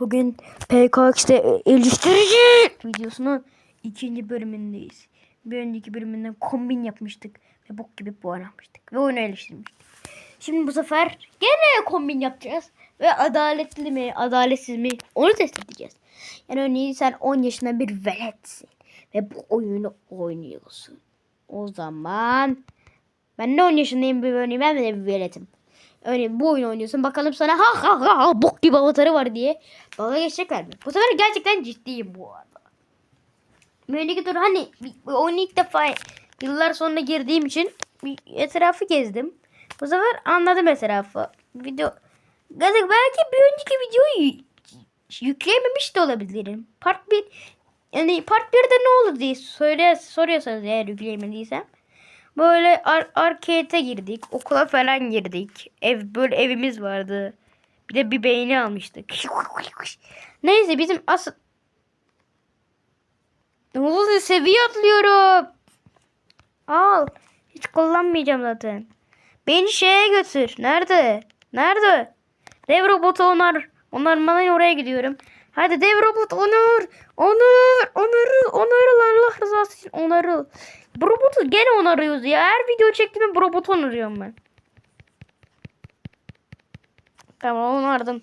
Bugün PKX'de eleştirici videosunun ikinci bölümündeyiz. Bir önceki bölümünden kombin yapmıştık ve bok gibi puan almıştık ve oyunu eleştirmiştik. Şimdi bu sefer gene kombin yapacağız ve adaletli mi, adaletsiz mi onu test edeceğiz. Yani örneğin sen 10 yaşında bir veletsin ve bu oyunu oynuyorsun. O zaman ben de 10 yaşındayım bir örneğin ben de bir veletim. Örneğin bu oyunu oynuyorsun bakalım sana ha ha ha, ha bok gibi avatarı var diye dalga geçecekler mi? Bu sefer gerçekten ciddiyim bu arada. Böyle dur hani oyunu ilk defa yıllar sonra girdiğim için etrafı gezdim. Bu sefer anladım etrafı. Video Gazık belki bir önceki videoyu yükleyememiş de olabilirim. Part 1 yani part 1'de ne olur diye söyle soruyorsanız eğer yükleyemediysem. Böyle ar arcade'e girdik. Okula falan girdik. Ev böyle evimiz vardı. Bir de bir beğeni almıştık. Neyse bizim asıl ne oluyor? Seviye atlıyorum. Al. Hiç kullanmayacağım zaten. Beni şeye götür. Nerede? Nerede? Dev robotu onar. Onarmadan oraya gidiyorum. Hadi dev robot onur. Onur. Onarıl. Onarıl Allah rızası için onarıl. Bu robotu gene onarıyoruz ya. Her video çektiğimde bu robotu onarıyorum ben. Tamam onardım.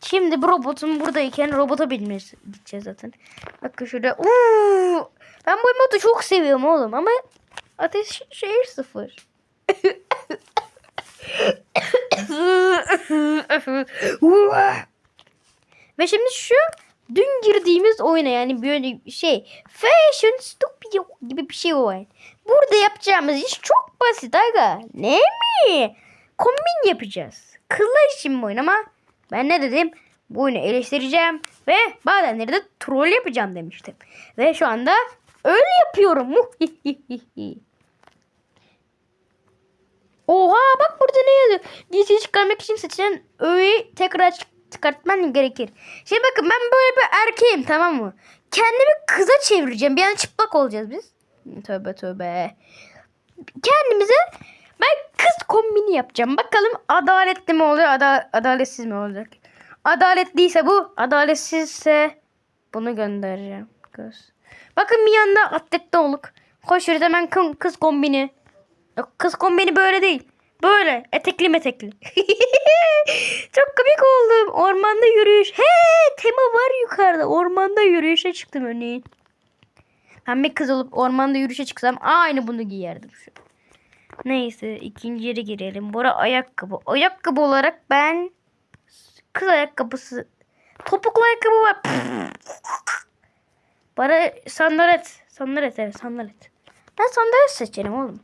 Şimdi bu robotun buradayken robota binmesi gideceğiz zaten. Bakın şurada. Uuu, ben bu modu çok seviyorum oğlum ama ateş şehir sıfır. Ve şimdi şu dün girdiğimiz oyuna yani böyle şey Fashion Studio gibi bir şey oyun. Burada yapacağımız iş çok basit aga. Ne mi? Kombin yapacağız. Kızlar için bu oyun ama ben ne dedim? Bu oyunu eleştireceğim ve bazenleri de troll yapacağım demiştim. Ve şu anda öyle yapıyorum. Oha bak burada ne yazıyor? Giysi çıkarmak için seçilen öğeyi tekrar çık- çıkartman gerekir. Şimdi bakın ben böyle bir erkeğim tamam mı? Kendimi kıza çevireceğim. Bir an çıplak olacağız biz. Tövbe tövbe. Kendimize ben kız kombini yapacağım. Bakalım adaletli mi oluyor, ada- adaletsiz mi olacak? Adaletliyse bu, adaletsizse bunu göndereceğim. Kız. Bakın bir yanda atletli olduk. Koşuyoruz hemen kı- kız kombini. Kız kombini böyle değil. Böyle etekli metekli. Çok komik oldum. Ormanda yürüyüş. He tema var yukarıda. Ormanda yürüyüşe çıktım örneğin. Ben bir kız olup ormanda yürüyüşe çıksam aynı bunu giyerdim şu. Neyse ikinci yere girelim. Bora ayakkabı. Ayakkabı olarak ben kız ayakkabısı topuklu ayakkabı var. Bana sandalet. Sandalet evet sandalet. Ben sandalet seçerim oğlum.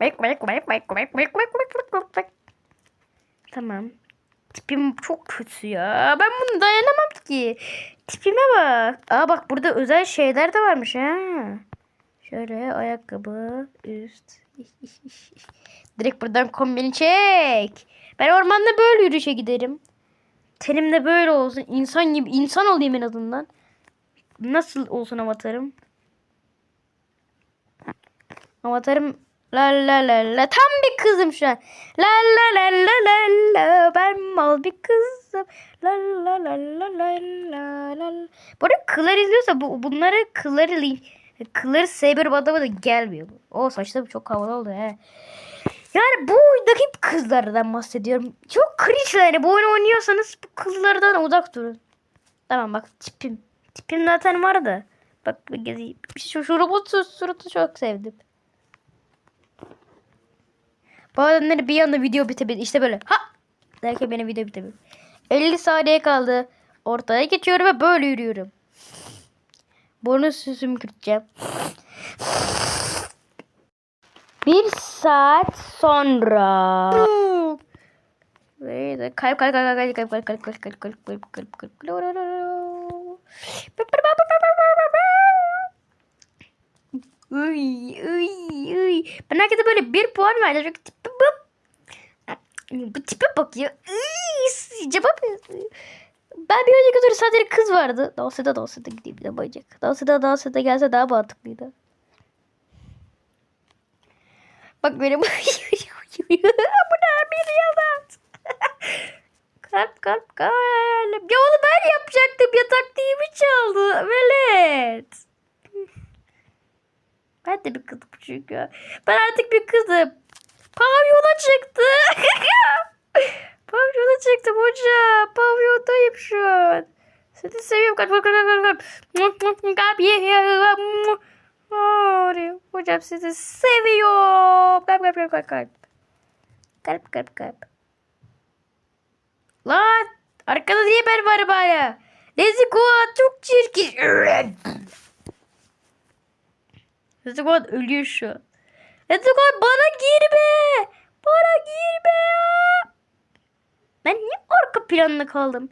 Bek bek bek bek bek bek bek bek bek bek. Tamam. Tipim çok kötü ya. Ben bunu dayanamam ki. Tipime bak. Aa bak burada özel şeyler de varmış ha. Şöyle ayakkabı üst. Direkt buradan kombini çek. Ben ormanda böyle yürüyüşe giderim. Tenim de böyle olsun. İnsan gibi insan olayım en azından. Nasıl olsun avatarım? Avatarım la la la la tam bir kızım şu an. La la la la la la ben mal bir kızım. La la la la la la la. Bu arada kıllar izliyorsa bu, bunları kılları kılları Saber adamı da gelmiyor. O saçlarım çok havalı oldu he. Yani bu oyundaki kızlardan bahsediyorum. Çok cringe yani bu oyunu oynuyorsanız bu kızlardan uzak durun. Tamam bak tipim. Tipim zaten vardı. Bak bir gezeyim. Şu, şu robot su- suratı çok sevdim. Bazenleri bir anda video bitebilir. İşte böyle. Ha! Derken benim video bitebilir. 50 saniye kaldı. Ortaya geçiyorum ve böyle yürüyorum. Burnu süsümü kırpacağım. Bir saat sonra. Kalp kalp kalp kalp kalp kalp kalp kalp kalp kalp kalp kalp kalp Uy, uy, uy. Ben herkese böyle bir puan verdim. Çünkü. Bu tipe bak ya. Uy, cevap. Ben bir önceki tur sadece kız vardı. Dans ede dans ede gideyim de bayacak. Dans ede dans ede gelse daha mantıklıydı. Bak benim. Bu ne bir yıldız. kalp kalp kalp. Ya onu ben yapacaktım. Yatak değil mi çaldı? Velet. Ben de bir kızım çünkü. Ben artık bir kızım. Pavyona çıktı. Pavyona çıktım hocam. Pavyondayım şu an. Seni seviyorum. Kalp kalp kalp kalp. Kalp ye Hocam sizi seviyorum. Kalp kalp kalp kalp kalp. Kalp kalp kalp. Lan arkada niye ben varım hala? Nezuko çok çirkin. Nezuko ölüyor şu an. Nezuko bana girme. Bana girme. Ben niye arka planına kaldım?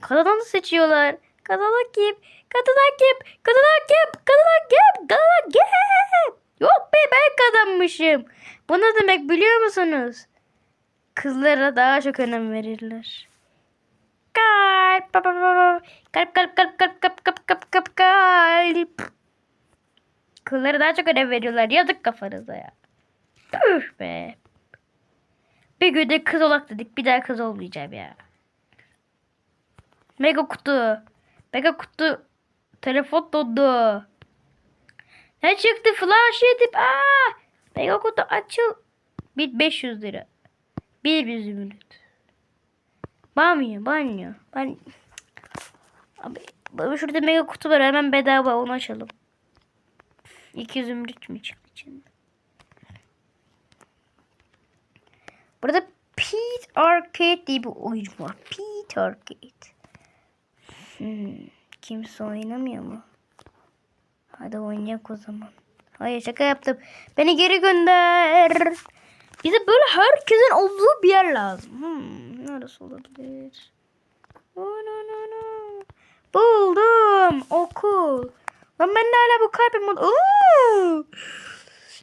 Kadını seçiyorlar. Kadına kim? Kadına kim? Kadına kim? Kadına kim? Kadına kim? Yok be ben kazanmışım. Bu ne demek biliyor musunuz? Kızlara daha çok önem verirler. Kalp, kalp, kalp, kalp, kalp, kalp, kalp, kalp, kalp, kalp. Kızlara daha çok önem veriyorlar. Yazık kafanıza ya. Üf be. Bir günde kız olak dedik. Bir daha kız olmayacağım ya. Mega kutu. Mega kutu. Telefon dondu. Ne çıktı? Flash edip. Aa! Mega kutu açıl. 1500 lira. Bir bir zümrüt. Banyo, banyo. Ben... Abi şurada mega kutu var. Hemen bedava onu açalım. İki zümrüt mü çıktı? Burada Pete Arcade diye bir oyun var. Pete Arcade. Hmm, kimse oynamıyor mu? Hadi oynayak o zaman. Hayır şaka yaptım. Beni geri gönder. Bize böyle herkesin olduğu bir yer lazım. Hmm, neresi olabilir? Oh, no, no, no. Buldum. Okul. Lan ben de hala bu kalp yapmadım.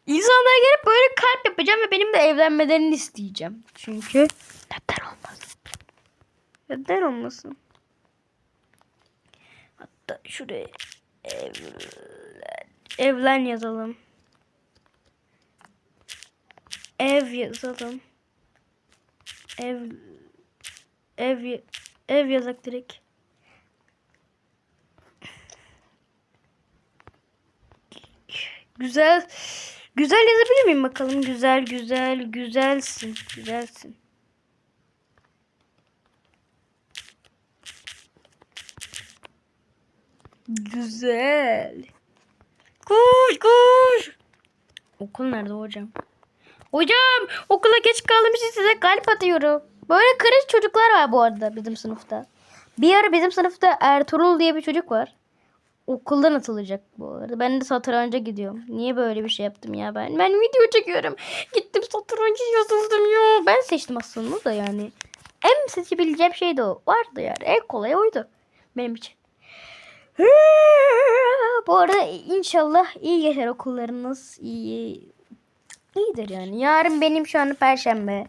İnsanlara gelip böyle kalp yapacağım ve benim de evlenmelerini isteyeceğim. Çünkü neden olmasın? Neden olmasın? Hatta şuraya evlen, evlen yazalım. Ev yazalım. Ev ev ev yazak direkt. Güzel güzel yazabilir miyim bakalım? Güzel güzel güzelsin. Güzelsin. Güzel. Koş koş. Okul nerede hocam? Hocam okula geç kaldığım için size kalp atıyorum. Böyle kriz çocuklar var bu arada bizim sınıfta. Bir ara bizim sınıfta Ertuğrul diye bir çocuk var. Okuldan atılacak bu arada. Ben de satranca gidiyorum. Niye böyle bir şey yaptım ya ben? Ben video çekiyorum. Gittim satranç yazıldım ya. Ben seçtim aslında da yani. En seçebileceğim şey de o. Vardı yani. En kolay oydu. Benim için. Bu arada inşallah iyi geçer okullarınız. iyi iyidir yani. Yarın benim şu an perşembe.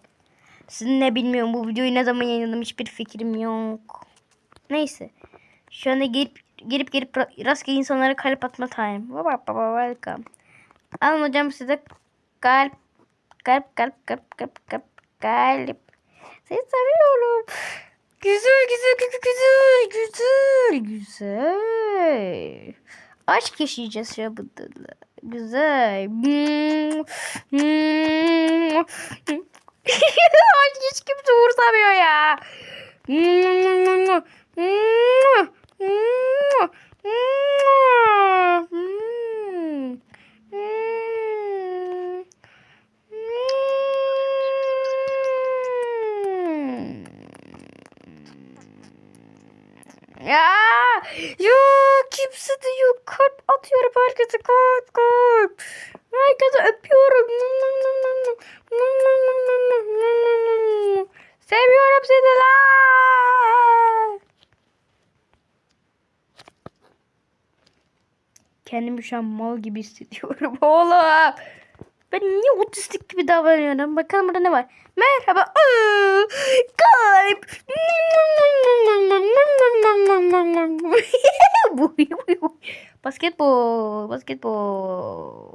Sizin ne bilmiyorum bu videoyu ne zaman yayınladım hiçbir fikrim yok. Neyse. Şu anda girip girip girip rastgele insanlara kalp atma time. Welcome. Alın hocam size kalp kalp kalp kalp kalp kalp kalp. Seni seviyorum. Güzel güzel güzel güzel güzel güzel. Aşk yaşayacağız şu bıdırla. Güzel. Aşk hiç kimse umursamıyor ya. Ya, ya kimse de yok. Kalp atıyorum herkese kalp kalp. Herkese öpüyorum. Seviyorum seni lan. Kendimi şu an mal gibi hissediyorum oğlum. Ben niye otistik gibi davranıyorum? Bakalım burada ne var? Merhaba. Kalp. basketbol. Basketbol.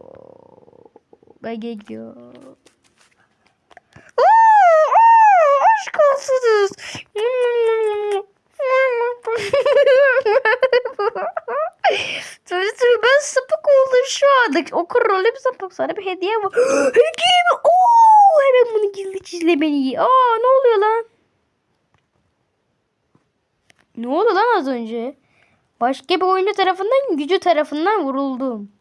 Aa, aa, aşk olsunuz. Ben sapık oldum şu anda. O kralım sapık. Sana bir hediye var. hediye mi? Oo, hemen bunu gizli çizlemeliyi. Aa ne oluyor lan? Ne oldu lan az önce? Başka bir oyuncu tarafından gücü tarafından vuruldum.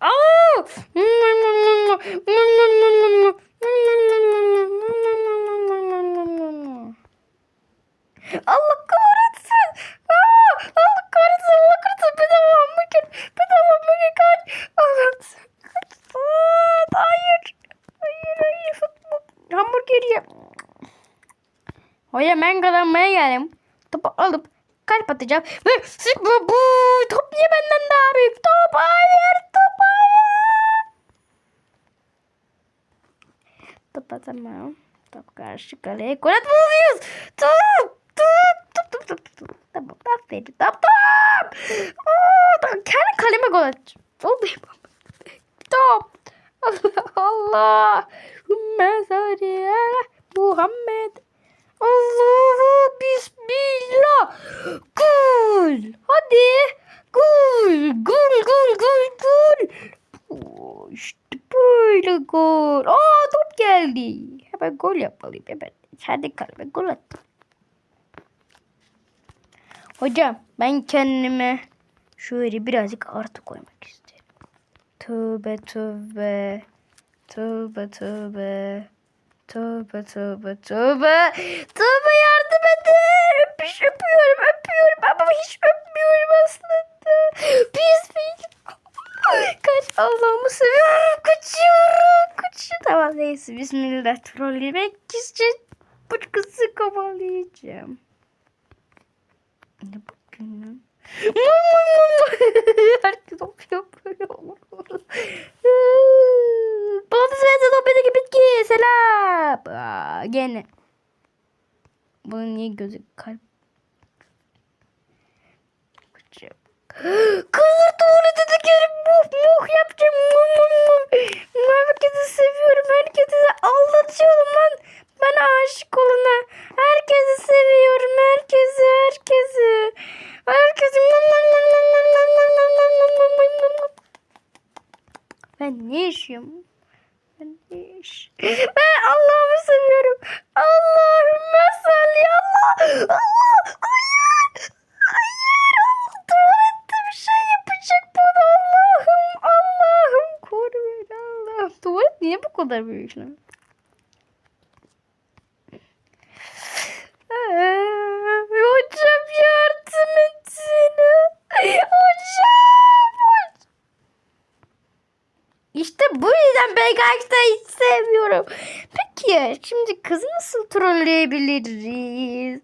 Aa! Allah kahretsin. Aa! Allah kahretsin. Allah kahretsin. Bedava hamburger. Bedava hamburger kaç. Allah. Aa, hayır. Hayır hayır. Futbol. Hamburger ye. Hoca ben kazanmaya geldim. Topu alıp kalp atacağım. Ve sıkma bu. Top niye benden daha büyük? Top hayır. Atamam. Top karşı kaleye. Gol atmalıyız. Top. Top. Top. Top. Top. Tamam. Aferin. Top. Top. Tamam. kendi kaleme gol atacağım. Oldu. Top. Allah Allah. Hümme ala Muhammed. Allahu bismillah. Gol. Hadi. Gol. Gol gol gol gol. Oo, İşte böyle gol. Aa top geldi. Hemen gol yapmalıyım. Hemen kendi kaleme gol attım. Hocam ben kendime şöyle birazcık artı koymak isterim. Tövbe tövbe. Tövbe tövbe. Tövbe tövbe tövbe. Tövbe yardım edin. Öpüş öpüyorum öpüyorum ama hiç öpmüyorum aslında. Pis pis. Kaç Allah'ımı seviyorum. Kaçıyorum. Kaçıyorum. Tamam neyse bismillah. Trollemek için bu kızı kovalayacağım. Ne bakın Herkes yapıyor böyle olur. Bana söylese sohbeti bitki. Selam. Aa, gene. Bunun niye gözü kalp? Kızı tuvalete dikerim. Muh muh yapacağım. Muh muh muh. Herkesi seviyorum. Herkesi aldatıyorum lan. Ben aşık olana. Herkesi seviyorum. Herkesi herkesi. Herkesi. Ben ne yaşıyorum? Ben ne yaşıyorum? Ben Allah'ımı seviyorum. Allahümme salli Allah. Allah. Hayır. Niye bu kadar büyük lan? Hocam yardım edin. Hocam. İşte bu yüzden BKX'de hiç sevmiyorum. Peki şimdi kızı nasıl trolleyebiliriz?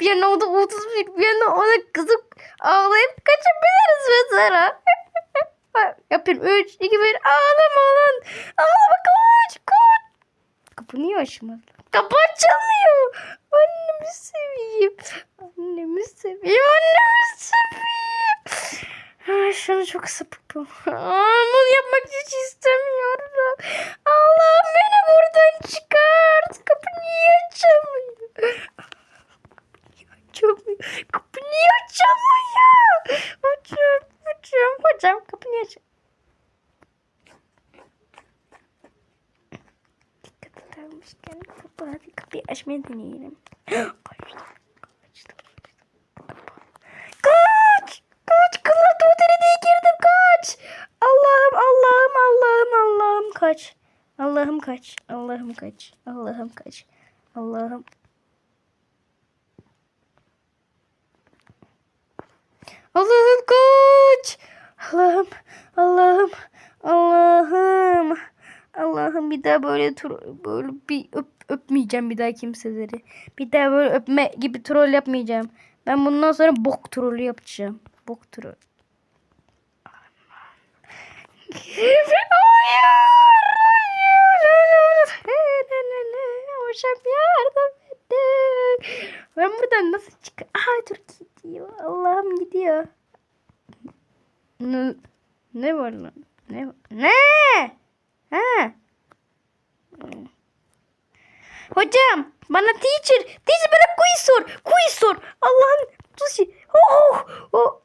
Bir yana o da 31 bir yana ona kızı ağlayıp kaçabiliriz mesela. Yapayım 3, 2, 1 ağlama lan. Ağlama koç koç. Kapı niye açmadı? Kapı açılmıyor. Annemi seveyim. Annemi seveyim. Annemi seveyim. Ay, şunu çok sapıktım. Bunu yapmak hiç istemiyorum. Allah'ım beni buradan çıkart. Kapı niye açamıyor? Açamıyor. Kapı niye açamıyor? Hocam, hocam, hocam kapı niye açamıyor? Edermişken kapı kapıyı açmaya deneyelim. Açtım. Açtım. Kaç! Kaç! Kızlar tuvaletine girdim kaç! Allah'ım Allah'ım Allah'ım Allah'ım kaç! Allah'ım kaç! Allah'ım kaç! Allah'ım kaç! Allah'ım Allah'ım kaç! Allah'ım Allah'ım Allah'ım Allah'ım bir daha böyle böyle bir öp, öpmeyeceğim bir daha kimseleri. Bir daha böyle öpme gibi troll yapmayacağım. Ben bundan sonra bok trolü yapacağım. Bok troll. Hayır, hayır. Hocam yardım edin. Ben buradan nasıl çıkayım? Aha dur gidiyor. Allah'ım gidiyor. Ne, ne var lan? Ne? Ne? Ha? Hocam bana teacher. Teacher bana quiz sor. Quiz sor. Allah'ım. Sus. Oh, oh.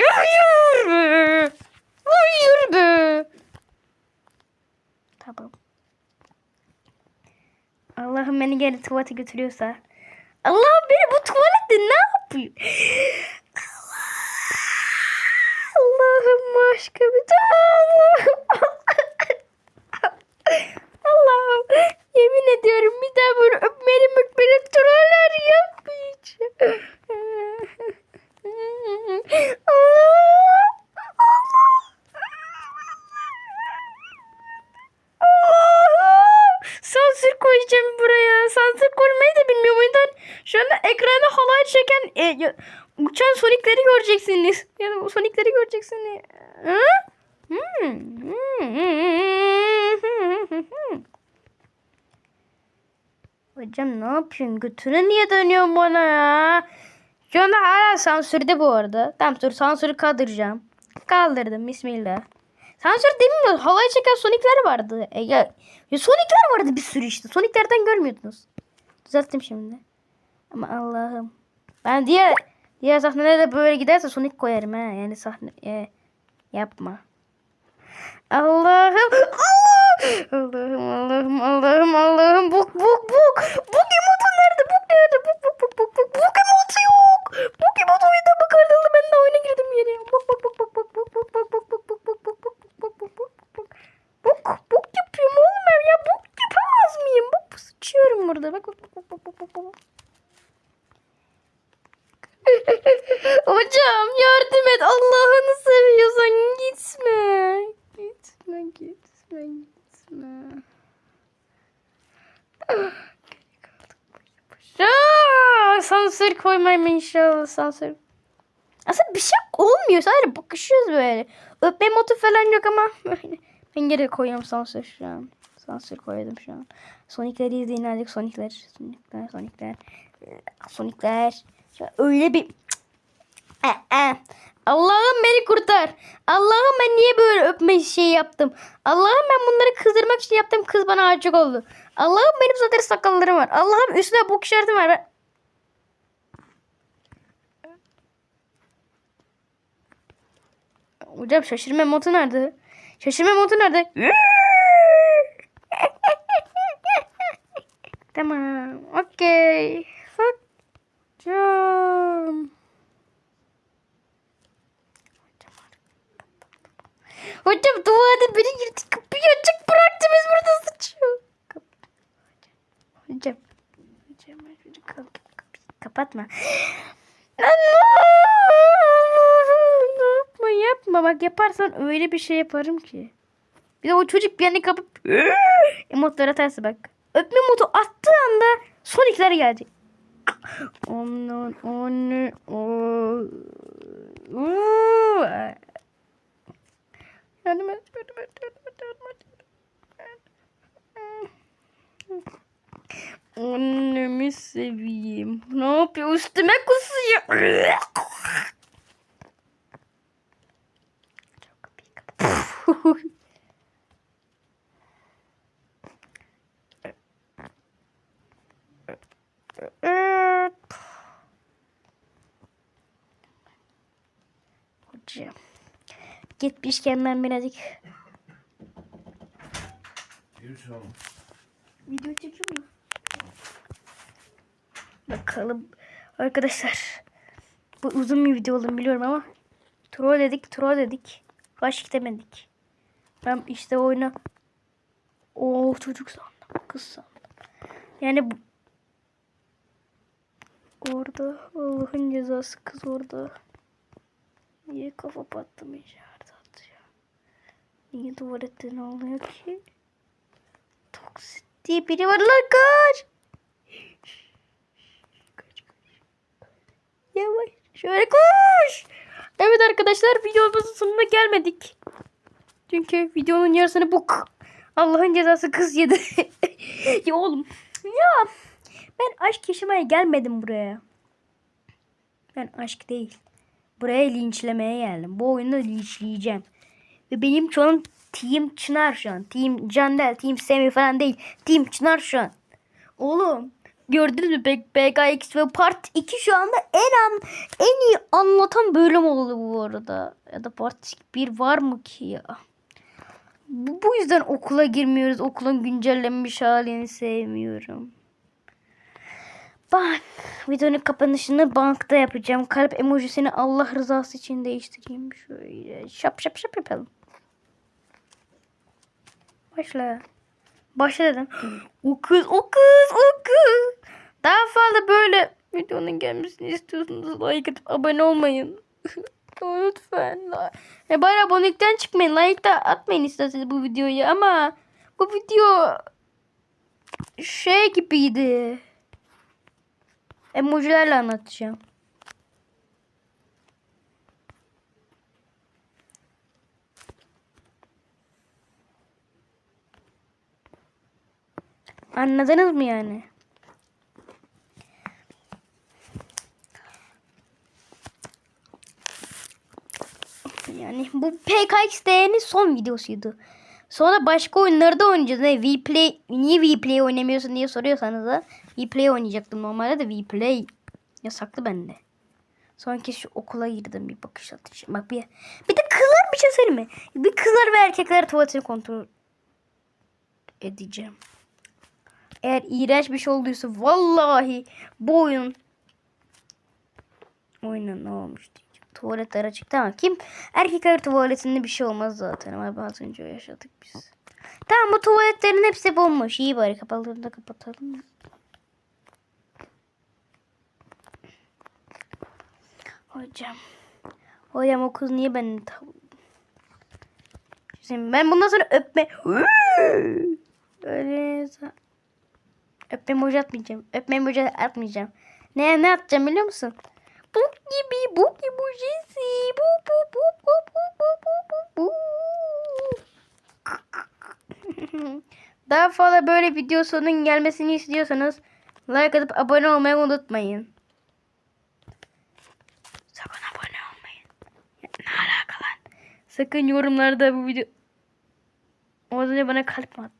Hayır be. Hayır be. Tamam. Allah'ım beni geri tuvalete götürüyorsa. Allah'ım beni bu tuvalette ne yapıyor? Allah'ım bir Allah'ım. Allah'ım yemin ediyorum bir daha böyle öpmelim öpmelim troller yapmayacağım. Sansür koyacağım buraya. Sansür koymayı da bilmiyorum. O yüzden şu anda ekranda halay çeken e, uçan sonikleri göreceksiniz. Ya da sonikleri göreceksiniz. Hı? Hmm. Hocam ne yapıyorsun? Götüne niye dönüyorsun bana ya? Şu anda hala sansürde bu arada. Tamam dur sansürü kaldıracağım. Kaldırdım bismillah. Sansür demeyeyim de halay çeken Sonic'ler vardı. E, ya, ya Sonic'ler vardı bir sürü işte. Sonic'lerden görmüyordunuz. Düzelttim şimdi. Ama Allah'ım. Ben diğer diğer sahnelerde böyle giderse Sonic koyarım ha. Yani sahne e, yapma. Allah'ım. Allah! Allah'ım Allah'ım Allah'ım Allah'ım. Buk buk buk. Buk emotu nerede? Buk nerede? Buk buk buk buk buk. Buk emotu yok. Buk emotu oyunda bakardı. Ben de oyuna girdim yere. Buk buk buk buk buk buk buk buk buk buk buk buk buk buk buk buk buk buk. Buk buk yapıyorum oğlum ben ya. Buk yapamaz mıyım? Buk sıçıyorum burada. Bak bak bak bak bak bak bak. Hocam yardım et. Allah'ını seviyorsan gitme. Gitme gitme gitme. Aa, sansür koymayayım inşallah sansür. Aslında bir şey olmuyor. Sadece bakışıyoruz böyle. Öpme motu falan yok ama. Ben geri koyuyorum sansür şu an. Sansür koydum şu an. Sonic'leri izleyin artık Sonic'ler. Sonic'ler, Sonic'ler. Ee, Sonic'ler. Öyle bir... Ee, ee. Allah'ım beni kurtar. Allah'ım ben niye böyle öpme şey yaptım? Allah'ım ben bunları kızdırmak için yaptım. Kız bana aşık oldu. Allah'ım benim zaten sakallarım var. Allah'ım üstüne bok işaretim var. Ben... Hocam şaşırma modu nerede? Şaşırma modu nerede? tamam. Okey. Hocam. Hocam duvarda biri girdi kapıyı açık bıraktı biz burada sıçıyor. Hocam. Hocam hocam kap- kapıyı kapatma. Allah! Yapma yapma bak yaparsan öyle bir şey yaparım ki. Bir de o çocuk bir anda kapıp emotlar atarsa bak. Öpme modu attığı anda Sonic'ler gelecek. Onun onu o Yardım et, yardım et, yardım et, yardım et. Annemi seveyim. Ne yapıyor? Üstüme kusuyor. Çok kapat. Hocam. Gitmişken ben birazcık Yürü şu an. Video çekiyor mu? Bakalım. Arkadaşlar. Bu uzun bir video olduğunu biliyorum ama troll dedik troll dedik. Baş demedik. Ben işte oyuna o çocuk sandım. Kız sandım. Yani bu orada Allah'ın cezası kız orada. Niye kafa atıyor? Niye tuvalette ne oluyor ki? Toksit diye biri var lan kaç. Yavaş. Şöyle koş. Evet arkadaşlar videomuzun sonuna gelmedik. Çünkü videonun yarısını bu Allah'ın cezası kız yedi. ya oğlum. Ya ben aşk yaşamaya gelmedim buraya. Ben aşk değil. Buraya linçlemeye geldim. Bu oyunu linçleyeceğim. Ve benim an Team Çınar şu an. Team Candel, Team Semih falan değil. Team Çınar şu an. Oğlum gördünüz mü PKX ve Part 2 şu anda en an, en iyi anlatan bölüm oldu bu arada. Ya da Part 1 var mı ki ya? Bu, bu yüzden okula girmiyoruz. Okulun güncellenmiş halini sevmiyorum. Ben videonun kapanışını bankta yapacağım. Kalp emojisini Allah rızası için değiştireyim. Şöyle şap şap şap yapalım. Başla. Başla dedim. O kız, o kız, o kız. Daha fazla böyle videonun gelmesini istiyorsanız like atıp abone olmayın. Lütfen. E bari abonelikten çıkmayın. Like da atmayın isterseniz bu videoyu ama bu video şey gibiydi. Emojilerle anlatacağım. Anladınız mı yani? Yani bu PKXD'nin son videosuydu. Sonra başka oyunları da oynayacağız. Ne Vplay niye Vplay oynamıyorsun diye soruyorsanız da Vplay oynayacaktım normalde de Vplay yasaklı bende. Son kez şu okula girdim bir bakış atacağım. Bak bir bir de kızlar bir şey söyleyeyim mi? Bir kızlar ve erkekler tuvaletini kontrol edeceğim. Eğer iğrenç bir şey olduysa vallahi bu oyun oyuna ne olmuş diyeceğim. Tuvaletler açık tamam. Kim erkekler tuvaletinde bir şey olmaz zaten ama az önce yaşadık biz. Tamam bu tuvaletlerin hepsi bomboş. İyi bari kapalılarını da kapatalım. Hocam. Hocam o kız niye beni ben bundan sonra öpme... Öyle... Öpme emoji atmayacağım. Öpme emoji atmayacağım. Ne ne atacağım biliyor musun? Bu gibi bu emojisi. Bu bu bu bu bu bu bu bu bu. Daha fazla böyle video sonun gelmesini istiyorsanız like atıp abone olmayı unutmayın. Sakın abone olmayın. Ne alaka lan? Sakın yorumlarda bu video... O önce bana kalp mi attı?